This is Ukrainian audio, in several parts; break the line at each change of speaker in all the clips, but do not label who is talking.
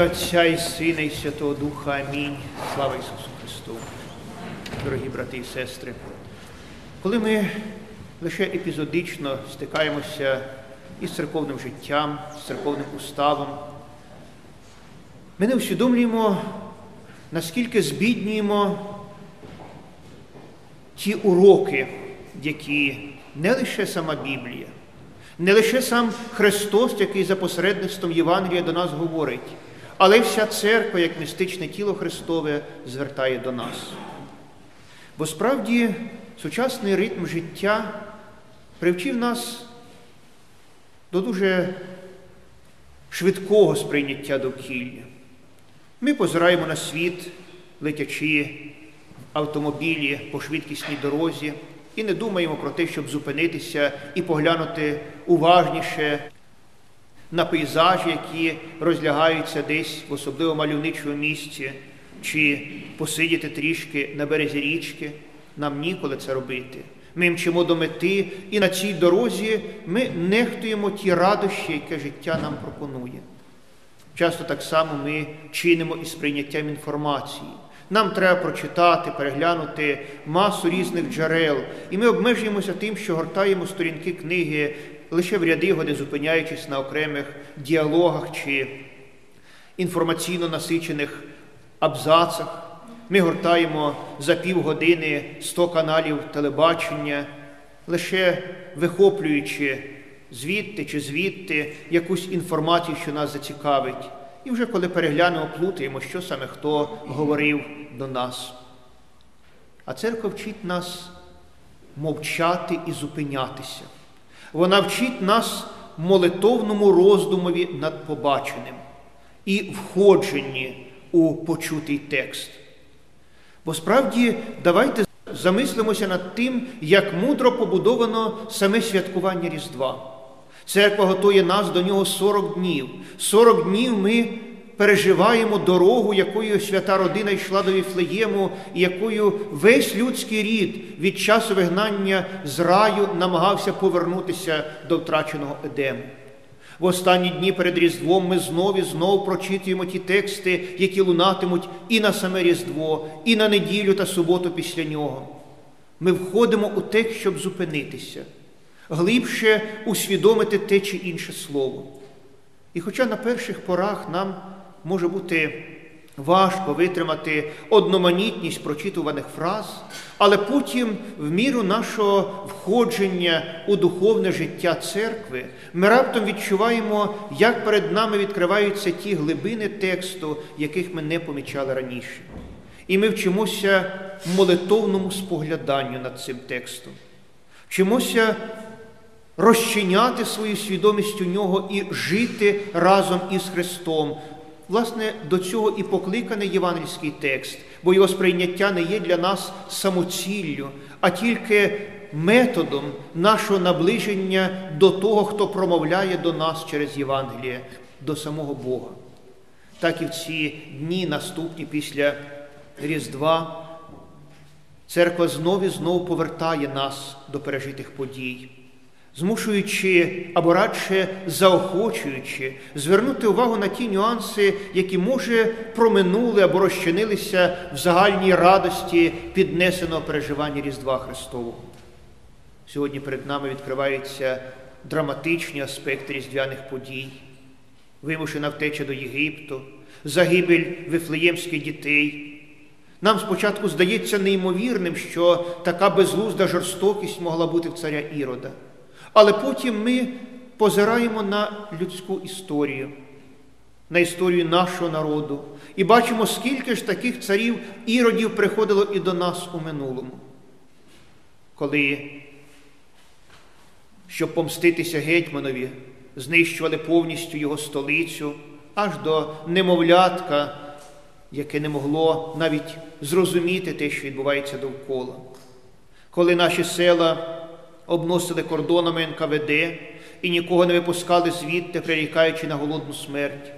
Отця і Сина, і Святого Духа. Амінь. Слава Ісусу Христу. Дорогі брати і сестри. Коли ми лише епізодично стикаємося із церковним життям, з церковним уставом, ми не усвідомлюємо, наскільки збіднюємо ті уроки, які не лише сама Біблія, не лише сам Христос, який за посередництвом Євангелія до нас говорить, але вся церква, як містичне тіло Христове, звертає до нас. Бо справді сучасний ритм життя привчив нас до дуже швидкого сприйняття довкілля. Ми позираємо на світ, летячи в автомобілі по швидкісній дорозі, і не думаємо про те, щоб зупинитися і поглянути уважніше на пейзажі, які розлягаються десь в особливо мальовничому місці, чи посидіти трішки на березі річки. Нам ніколи це робити. Ми мчимо до мети, і на цій дорозі ми нехтуємо ті радощі, яке життя нам пропонує. Часто так само ми чинимо із прийняттям інформації. Нам треба прочитати, переглянути масу різних джерел, і ми обмежуємося тим, що гортаємо сторінки книги лише в ряди годи, зупиняючись на окремих діалогах чи інформаційно насичених абзацах. Ми гортаємо за півгодини 100 каналів телебачення, лише вихоплюючи звідти чи звідти якусь інформацію, що нас зацікавить. І вже коли переглянемо, плутаємо, що саме хто говорив до нас. А церква вчить нас мовчати і зупинятися. Вона вчить нас молитовному роздумові над побаченим і входженні у почутий текст. Бо справді давайте замислимося над тим, як мудро побудовано саме святкування Різдва. Церква готує нас до нього 40 днів. 40 днів ми переживаємо дорогу, якою свята родина йшла до Віфлеєму, і якою весь людський рід від часу вигнання з раю намагався повернутися до втраченого Едему. В останні дні перед Різдвом ми знов і знов прочитуємо ті тексти, які лунатимуть і на саме Різдво, і на неділю та суботу після нього. Ми входимо у текст, щоб зупинитися, глибше усвідомити те чи інше слово. І хоча на перших порах нам може бути важко витримати одноманітність прочитуваних фраз, але потім, в міру нашого входження у духовне життя церкви, ми раптом відчуваємо, як перед нами відкриваються ті глибини тексту, яких ми не помічали раніше. І ми вчимося молитовному спогляданню над цим текстом, вчимося розчиняти свою свідомість у нього і жити разом із Христом. Власне, до цього і покликаний євангельський текст, бо його сприйняття не є для нас самоціллю, а тільки методом нашого наближення до того, хто промовляє до нас через Євангеліє, до самого Бога. Так і в ці дні, наступні після Різдва, церква знов і знов повертає нас до пережитих подій змушуючи або радше заохочуючи звернути увагу на ті нюанси, які, може, проминули або розчинилися в загальній радості піднесеного переживання Різдва Христового. Сьогодні перед нами відкриваються драматичні аспекти різдвяних подій, вимушена втеча до Єгипту, загибель вифлеємських дітей. Нам спочатку здається неймовірним, що така безглузда жорстокість могла бути в царя Ірода. Але потім ми позираємо на людську історію, на історію нашого народу і бачимо, скільки ж таких царів іродів приходило і до нас у минулому, коли, щоб помститися гетьманові, знищували повністю його столицю аж до немовлятка, яке не могло навіть зрозуміти те, що відбувається довкола. Коли наші села обносили кордонами НКВД і нікого не випускали звідти, прирікаючи на голодну смерть.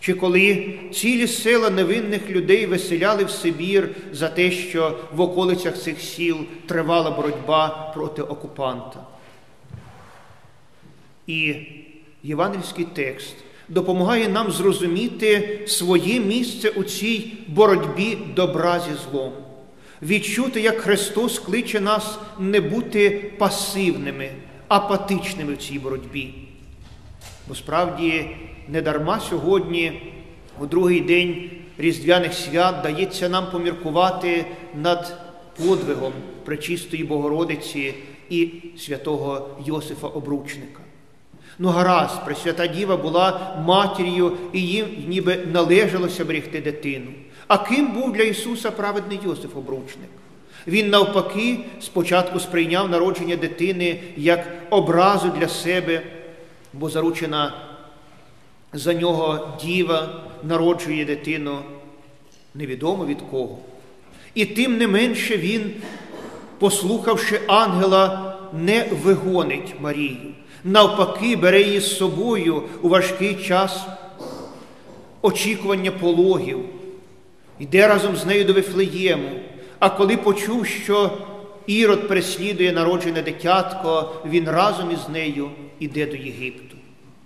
Чи коли цілі села невинних людей виселяли в Сибір за те, що в околицях цих сіл тривала боротьба проти окупанта. І євангельський текст допомагає нам зрозуміти своє місце у цій боротьбі добра зі злом, відчути, як Христос кличе нас не бути пасивними, апатичними в цій боротьбі. Бо справді недарма сьогодні, у другий день Різдвяних свят, дається нам поміркувати над подвигом Пречистої Богородиці і святого Йосифа Обручника. Ну, гаразд, Пресвята Діва була матір'ю, і їм ніби належалося берегти дитину. А ким був для Ісуса праведний Йосиф Обручник? Він навпаки спочатку сприйняв народження дитини як образу для себе, бо заручена за нього діва народжує дитину невідомо від кого. І тим не менше він, послухавши ангела, не вигонить Марію. Навпаки, бере її з собою у важкий час очікування пологів, йде разом з нею до Вифлеєму. А коли почув, що Ірод переслідує народжене дитятко, він разом із нею іде до Єгипту,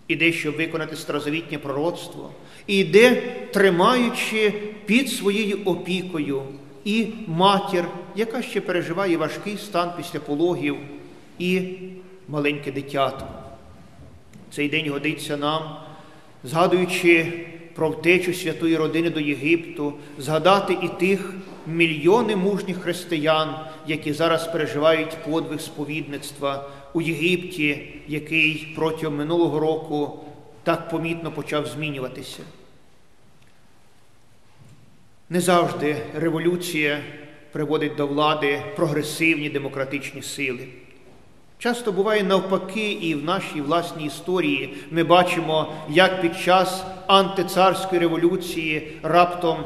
іде, щоб виконати старозавітнє пророцтво, і йде, тримаючи під своєю опікою і матір, яка ще переживає важкий стан після пологів, і маленьке дитятко. Цей день годиться нам, згадуючи про втечу святої родини до Єгипту, згадати і тих мільйони мужніх християн, які зараз переживають подвиг сповідництва у Єгипті, який протягом минулого року так помітно почав змінюватися. Не завжди революція приводить до влади прогресивні демократичні сили. Часто буває навпаки, і в нашій власній історії ми бачимо, як під час антицарської революції раптом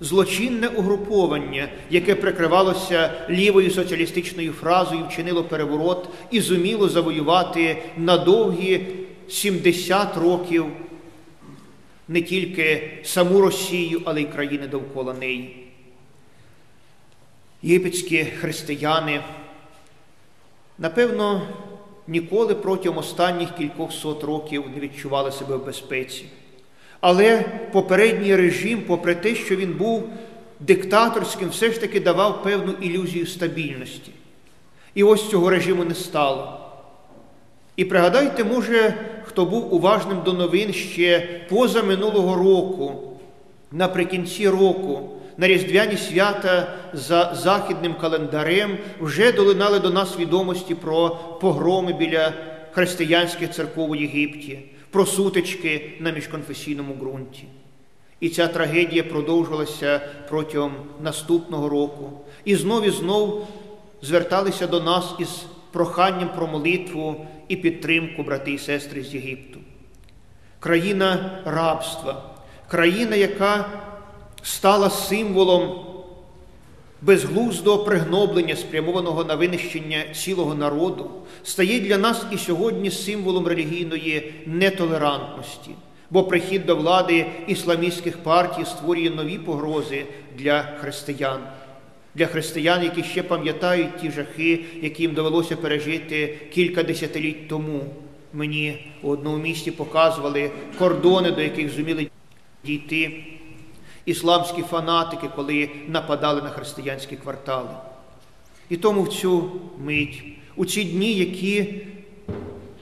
злочинне угруповання, яке прикривалося лівою соціалістичною фразою, вчинило переворот і зуміло завоювати на довгі 70 років не тільки саму Росію, але й країни довкола неї. Єгипетські християни, напевно, ніколи протягом останніх кількох сот років не відчували себе в безпеці. Але попередній режим, попри те, що він був диктаторським, все ж таки давав певну ілюзію стабільності. І ось цього режиму не стало. І пригадайте, може, хто був уважним до новин ще поза минулого року, наприкінці року, на Різдвяні свята за західним календарем вже долинали до нас відомості про погроми біля християнських церков у Єгипті, про сутички на міжконфесійному ґрунті. І ця трагедія продовжувалася протягом наступного року. І знов і знов зверталися до нас із проханням про молитву і підтримку брати і сестри з Єгипту. Країна рабства, країна, яка стала символом безглуздого пригноблення, спрямованого на винищення цілого народу, стає для нас і сьогодні символом релігійної нетолерантності, бо прихід до влади ісламістських партій створює нові погрози для християн для християн, які ще пам'ятають ті жахи, які їм довелося пережити кілька десятиліть тому. Мені у одному місті показували кордони, до яких зуміли дійти ісламські фанатики, коли нападали на християнські квартали. І тому в цю мить, у ці дні, які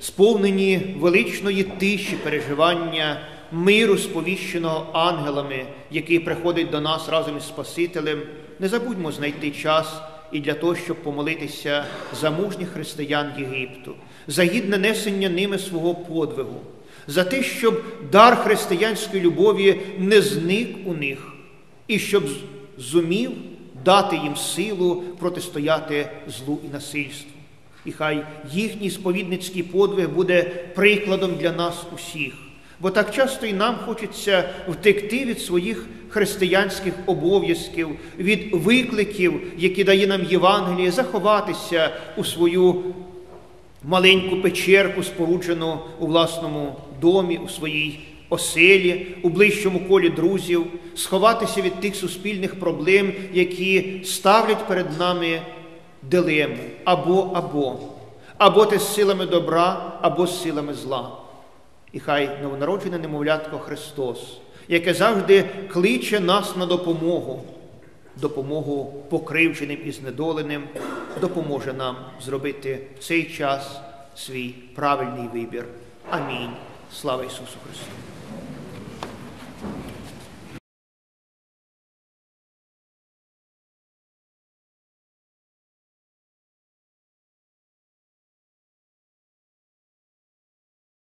сповнені величної тиші переживання миру, сповіщеного ангелами, який приходить до нас разом із Спасителем, не забудьмо знайти час і для того, щоб помолитися за мужніх християн Єгипту, за гідне несення ними свого подвигу, за те, щоб дар християнської любові не зник у них, і щоб зумів дати їм силу протистояти злу і насильству. І хай їхній сповідницький подвиг буде прикладом для нас усіх. Бо так часто і нам хочеться втекти від своїх християнських обов'язків, від викликів, які дає нам Євангеліє, заховатися у свою маленьку печерку, споруджену у власному домі, у своїй оселі, у ближчому колі друзів, сховатися від тих суспільних проблем, які ставлять перед нами дилему або або, або ти з силами добра, або з силами зла. І хай новонароджене немовлятко Христос, яке завжди кличе нас на допомогу, допомогу покривдженим і знедоленим, допоможе нам зробити в цей час свій правильний вибір. Амінь. Слава Ісусу Христу!